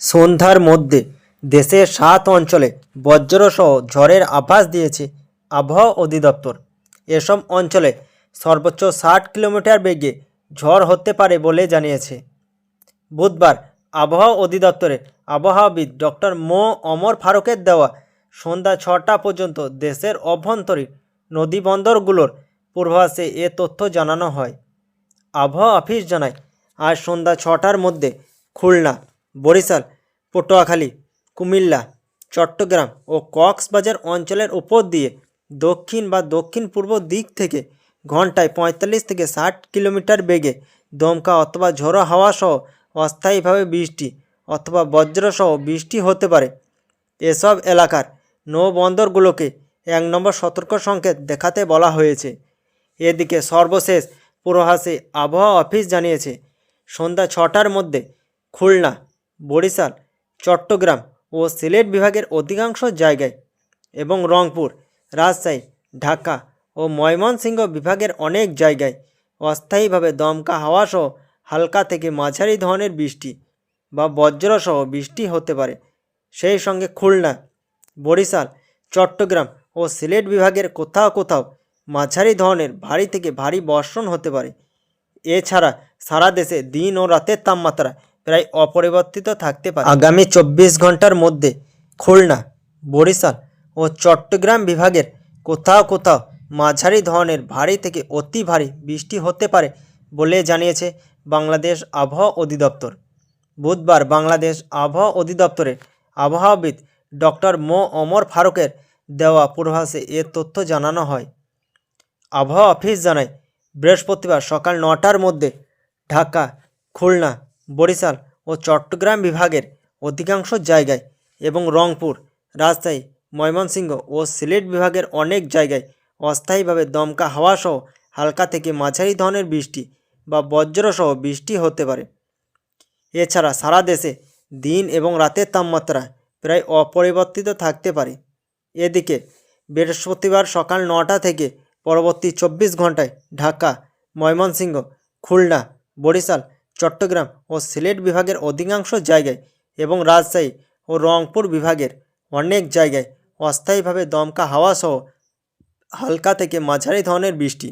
সন্ধ্যার মধ্যে দেশের সাত অঞ্চলে বজ্রসহ ঝড়ের আভাস দিয়েছে আবহাওয়া অধিদপ্তর। এসব অঞ্চলে সর্বোচ্চ ষাট কিলোমিটার বেগে ঝড় হতে পারে বলে জানিয়েছে। বুধবার আবহাওয়া অধিদপ্তরের আবহাওয়াবিদ ডক্টর মো. অমর ফারুকের দেওয়া সন্ধ্যা ছটা পর্যন্ত দেশের অভ্যন্তরীণ নদীবন্দরগুলোর পূর্বাভাসে এ তথ্য জানানো হয়। আবহাওয়া অফিস জানায়, আজ সন্ধ্যা ছটার মধ্যে খুলনা বরিশাল, পটুয়াখালী, কুমিল্লা, চট্টগ্রাম ও কক্সবাজার অঞ্চলের উপর দিয়ে দক্ষিণ বা দক্ষিণ পূর্ব দিক থেকে ঘন্টায় পঁয়তাল্লিশ থেকে ষাট কিলোমিটার বেগে দমকা অথবা ঝোড়ো হাওয়া সহ অস্থায়ীভাবে বৃষ্টি অথবা বজ্রসহ বৃষ্টি হতে পারে। এসব এলাকার নৌবন্দরগুলোকে এক নম্বর সতর্ক সংকেত দেখাতে বলা হয়েছে। এদিকে সর্বশেষ পূর্বাভাসে আবহাওয়া অফিস জানিয়েছে, সন্ধ্যা ছটার মধ্যে খুলনা বরিশাল, চট্টগ্রাম ও সিলেট বিভাগের অধিকাংশ জায়গায় এবং রংপুর, রাজশাহী, ঢাকা ও ময়মনসিংহ বিভাগের অনেক জায়গায় অস্থায়ীভাবে দমকা হাওয়াসহ হালকা থেকে মাঝারি ধরনের বৃষ্টি বা বজ্রসহ বৃষ্টি হতে পারে। সেই সঙ্গে খুলনা, বরিশাল, চট্টগ্রাম ও সিলেট বিভাগের কোথাও কোথাও মাঝারি ধরনের ভারী থেকে ভারী বর্ষণ হতে পারে। এছাড়া সারা দেশে দিন ও রাতের তাপমাত্রা প্রায় অপরিবর্তিত থাকতে পারে। আগামী চব্বিশ ঘণ্টার মধ্যে খুলনা, বরিশাল ও চট্টগ্রাম বিভাগের কোথাও কোথাও মাঝারি ধরনের ভারী থেকে অতি ভারী বৃষ্টি হতে পারে বলে জানিয়েছে বাংলাদেশ আবহাওয়া অধিদপ্তর। বুধবার বাংলাদেশ আবহাওয়া অধিদপ্তরের আবহাওয়াবিদ ডক্টর মো. অমর ফারুকের দেওয়া পূর্বাভাসে এ তথ্য জানানো হয়। আবহাওয়া অফিস জানায়, বৃহস্পতিবার সকাল নটার মধ্যে ঢাকা, খুলনা বরিশাল ও চট্টগ্রাম বিভাগের অধিকাংশ জায়গায় এবং রংপুর, রাজশাহী, ময়মনসিংহ ও সিলেট বিভাগের অনেক জায়গায় অস্থায়ীভাবে দমকা হাওয়াসহ হালকা থেকে মাঝারি ধরনের বৃষ্টি বা বজ্রসহ বৃষ্টি হতে পারে। এছাড়া সারা দেশে দিন এবং রাতের তাপমাত্রা প্রায় অপরিবর্তিত থাকতে পারে। এদিকে বৃহস্পতিবার সকাল নটা থেকে পরবর্তী চব্বিশ ঘন্টায় ঢাকা, ময়মনসিংহ, খুলনা, বরিশাল চট্টগ্রাম ও সিলেট বিভাগের অধিকাংশ জায়গায় এবং রাজশাহী ও রংপুর বিভাগের অনেক জায়গায় অস্থায়ীভাবে দমকা হাওয়া সহ হালকা থেকে মাঝারি ধরনের বৃষ্টি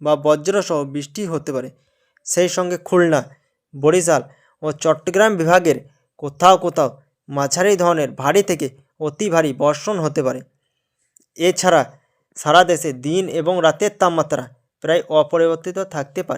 বা বজ্রসহ বৃষ্টি হতে পারে। সেই সঙ্গে খুলনা, বরিশাল ও চট্টগ্রাম বিভাগের কোথাও কোথাও মাঝারি ধরনের ভারী থেকে অতি ভারী বর্ষণ হতে পারে। এছাড়া সারা দেশে দিন এবং রাতের তাপমাত্রা প্রায় অপরিবর্তিত থাকতে পারে।